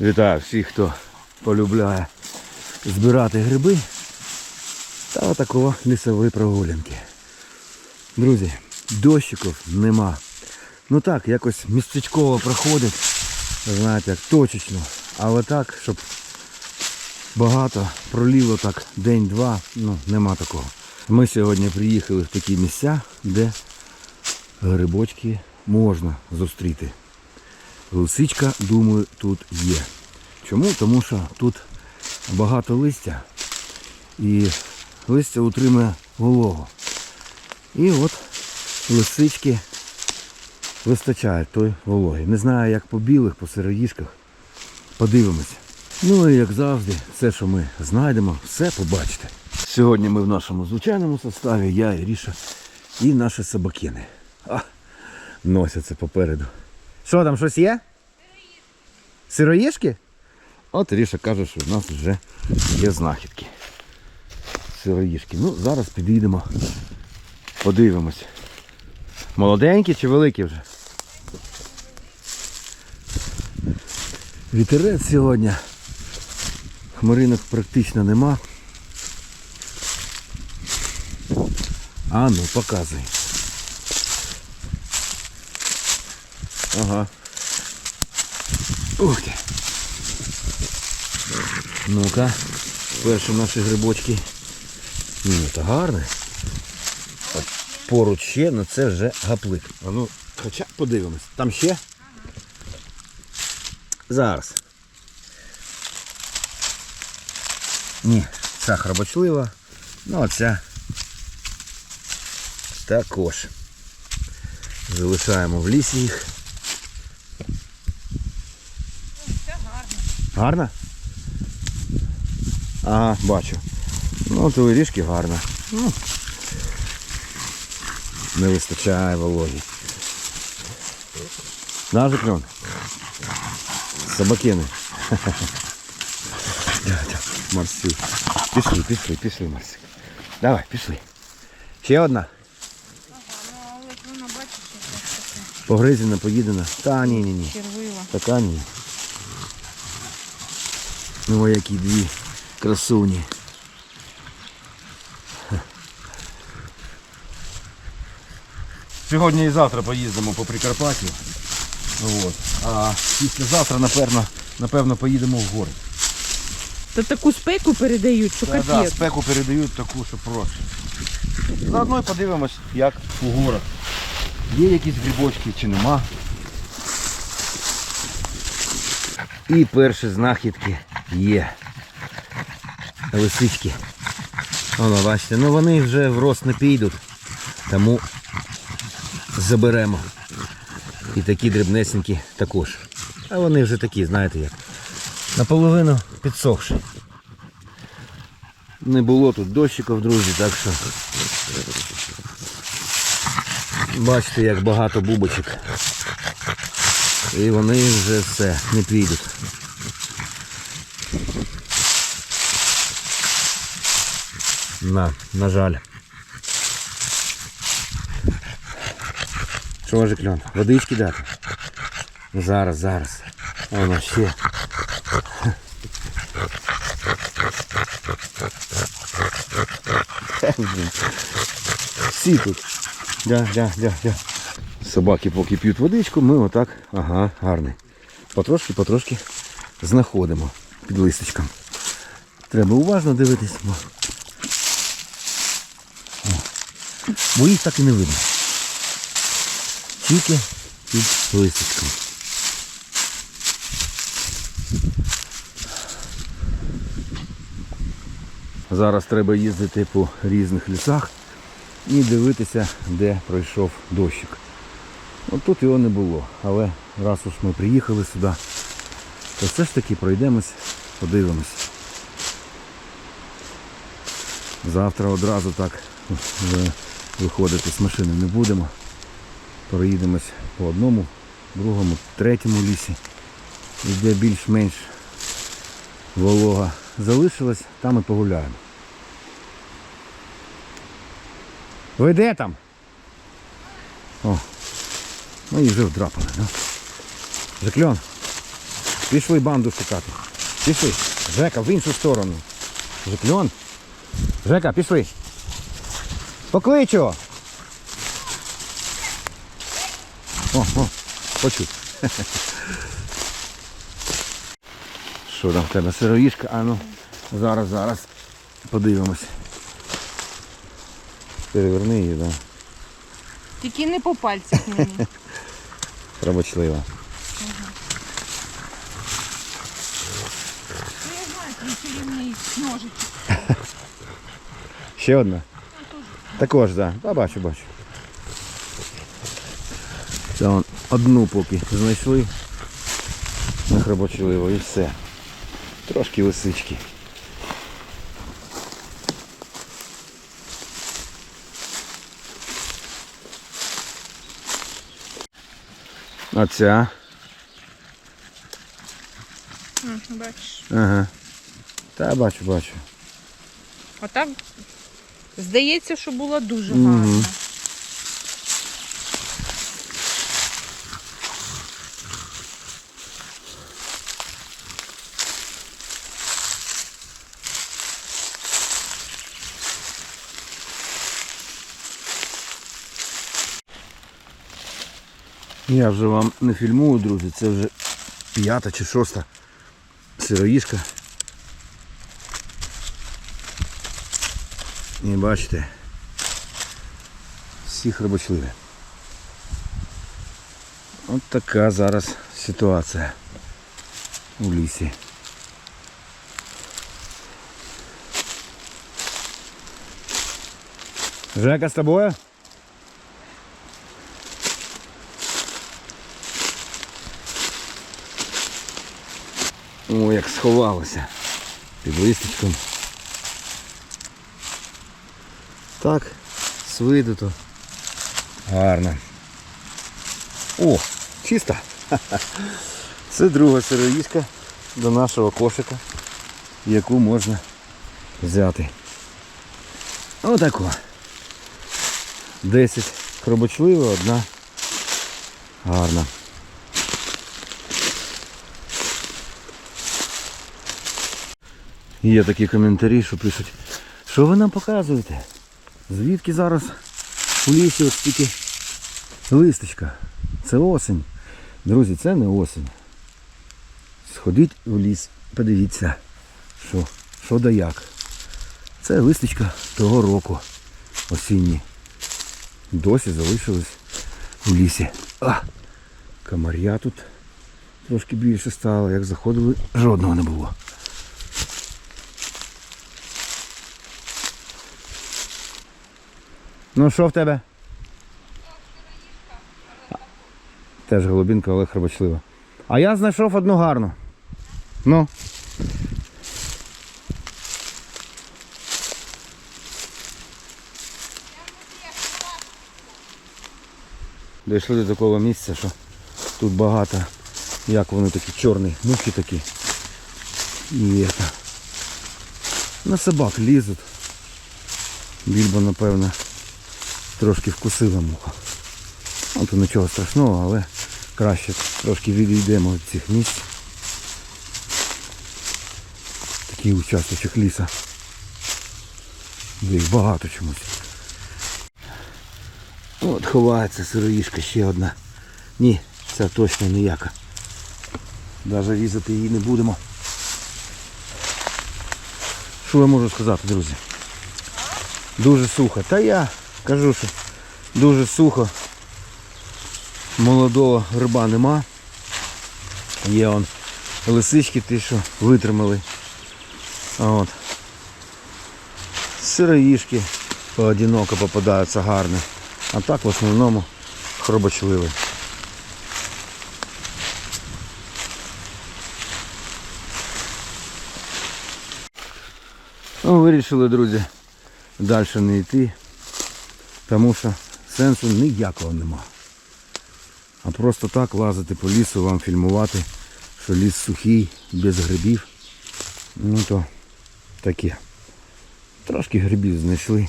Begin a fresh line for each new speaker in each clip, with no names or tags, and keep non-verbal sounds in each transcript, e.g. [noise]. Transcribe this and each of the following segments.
Вітаю всіх, хто полюбляє збирати гриби та такого лісової прогулянки. Друзі, дощиків нема. Ну так, якось містечково проходить, знаєте, як точечно. Але так, щоб багато проліло так день-два, ну нема такого. Ми сьогодні приїхали в такі місця, де грибочки можна зустріти. Лисичка, думаю, тут є. Чому? Тому що тут багато листя і листя утримує вологу. І от лисички вистачає той вологи. Не знаю, як по білих, по сироїшках. Подивимося. Ну і як завжди, все, що ми знайдемо, все побачите. Сьогодні ми в нашому звичайному составі, я, Іріша і наші собакини. А, носяться попереду. Що там, щось є? Сироїшки? От Ріша каже, що в нас вже є знахідки. Сироїшки. Ну, зараз підійдемо, подивимось. Молоденькі чи великі вже? Вітерець сьогодні. Хмаринок практично нема. А ну, показуй. Ага. Ух ти. Ну-ка, перші наші грибочки. Ні, це гарне. Поруч ще, ну це вже гаплик. А ну, хоча подивимось. Там ще? Зараз. Ні, ця храбочлива. Ну а ця також. Залишаємо в лісі їх. Гарно? Ага, бачу. Ну, то ріжки гарно. Ну, не вистачає вологі. Наш кльон. Собакини. [laughs] Дядя, Пішли, пішли, пішли, Марсик. Давай, пішли. Ще одна.
Ну,
Погризена, поїдена. Та ні, ні, ні. Така ні. Ну, які дві красуні. Сьогодні і завтра поїздимо по Прикарпаттю. От. А післязавтра, напевно, напевно, поїдемо в гори.
Та таку спеку передають, що
Да, да,
капець.
спеку передають таку, що просто. Заодно і подивимось, як у горах. Є якісь грибочки чи нема. І перші знахідки є. Лисички. Воно, бачите, ну вони вже в рост не підуть, тому заберемо. І такі дрібнесенькі також. А вони вже такі, знаєте як. Наполовину підсохші. Не було тут дощиків, друзі, так що бачите, як багато бубочок. І вони вже все, не підуть. На, на жаль. Що ж, кльон? Водички дати? Зараз, зараз. Воно ще. Всі тут. Да, да, да, да. Собаки поки п'ють водичку, ми отак, ага, гарний. Потрошки, потрошки знаходимо під листочком. Треба уважно дивитись, О. бо їх так і не видно. Тільки під листочком. Зараз треба їздити по різних лісах і дивитися, де пройшов дощик. От тут його не було, але раз уж ми приїхали сюди, то все ж таки пройдемось, подивимось. Завтра одразу так виходити з машини не будемо. Проїдемось по одному, другому, третьому лісі. І де більш-менш волога залишилась, там і погуляємо. Ви де там? О, ну і вже вдрапали, да? Закльон. Пішли банду шукати. Пішли. Жека, в іншу сторону. Жекльон. Жека, пішли. Поклич його. О, о, почув. [laughs] Що там в тебе сироїшка? А ну, зараз, зараз. Подивимось. Переверни її, так. Да.
Тільки не по пальцях мені. [laughs] Ножичок. [laughs]
Ще одна? Також, так. Да. Та бачу, бачу. Це он одну поки знайшли. На хробочливо і все. Трошки лисички. А ця?
М, Бачиш.
Ага. Та бачу, бачу.
А так здається, що було дуже
Мгм.
гарно.
Я вже вам не фільмую, друзі, це вже п'ята чи шоста сироїшка. І бачите, всі хребочливі. От така зараз ситуація у лісі. Жека з тобою? О, як сховалося під листочком. Так, з виду то гарно. О, чисто. [laughs] Це друга сироїшка до нашого кошика, яку можна взяти. Отако. 10 хробочливо, одна гарна. Є такі коментарі, що пишуть, що ви нам показуєте? Звідки зараз у лісі от стільки листочка? Це осень. Друзі, це не осень. Сходіть у ліс, подивіться, що, що да як. Це листочка того року осінні. Досі залишились у лісі. А, комар'я тут трошки більше стало, як заходили, жодного не було. Ну що в тебе? Теж голубінка, але хребочлива. А я знайшов одну гарну. Ну. Дійшли до такого місця, що тут багато, як вони такі чорні, мухи такі. І это. На собак лізуть. Більбо, напевно, трошки вкусила муха. Ну, то нічого страшного, але краще трошки відійдемо від цих місць. Такий участочок ліса. Де їх багато чомусь. От ховається сироїшка ще одна. Ні, це точно ніяка. Навіть різати її не будемо. Що я можу сказати, друзі? Дуже сухо. Та я кажу, що дуже сухо. Молодого гриба нема. Є он лисички ті, що витримали. От. Сироїшки поодиноко попадаються гарні. А так в основному хробочливі. Ну, вирішили, друзі, далі не йти, тому що сенсу ніякого нема. А просто так лазити по лісу, вам фільмувати, що ліс сухий, без грибів. Ну то таке. Трошки грибів знайшли.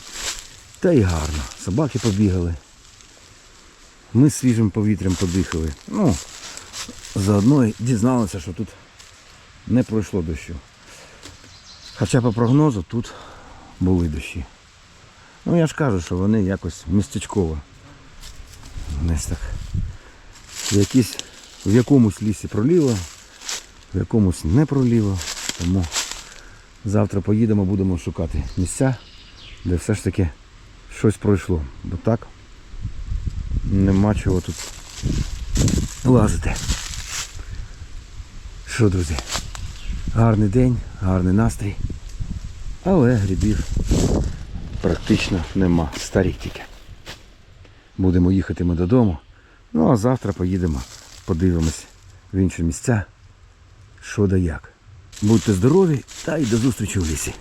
Та й гарно. Собаки побігали. Ми свіжим повітрям подихали. Ну, заодно дізналися, що тут не пройшло дощу. Хоча по прогнозу тут були дощі. Ну я ж кажу, що вони якось містечково. Десь так. Якісь, в якомусь лісі проліло, в якомусь не проліло. Тому завтра поїдемо, будемо шукати місця, де все ж таки щось пройшло. Бо так нема чого тут лазити. Що, друзі? Гарний день, гарний настрій. Але грибів практично нема. Старі тільки. Будемо їхати ми додому. Ну а завтра поїдемо, подивимось в інші місця, що да як. Будьте здорові та й до зустрічі в лісі.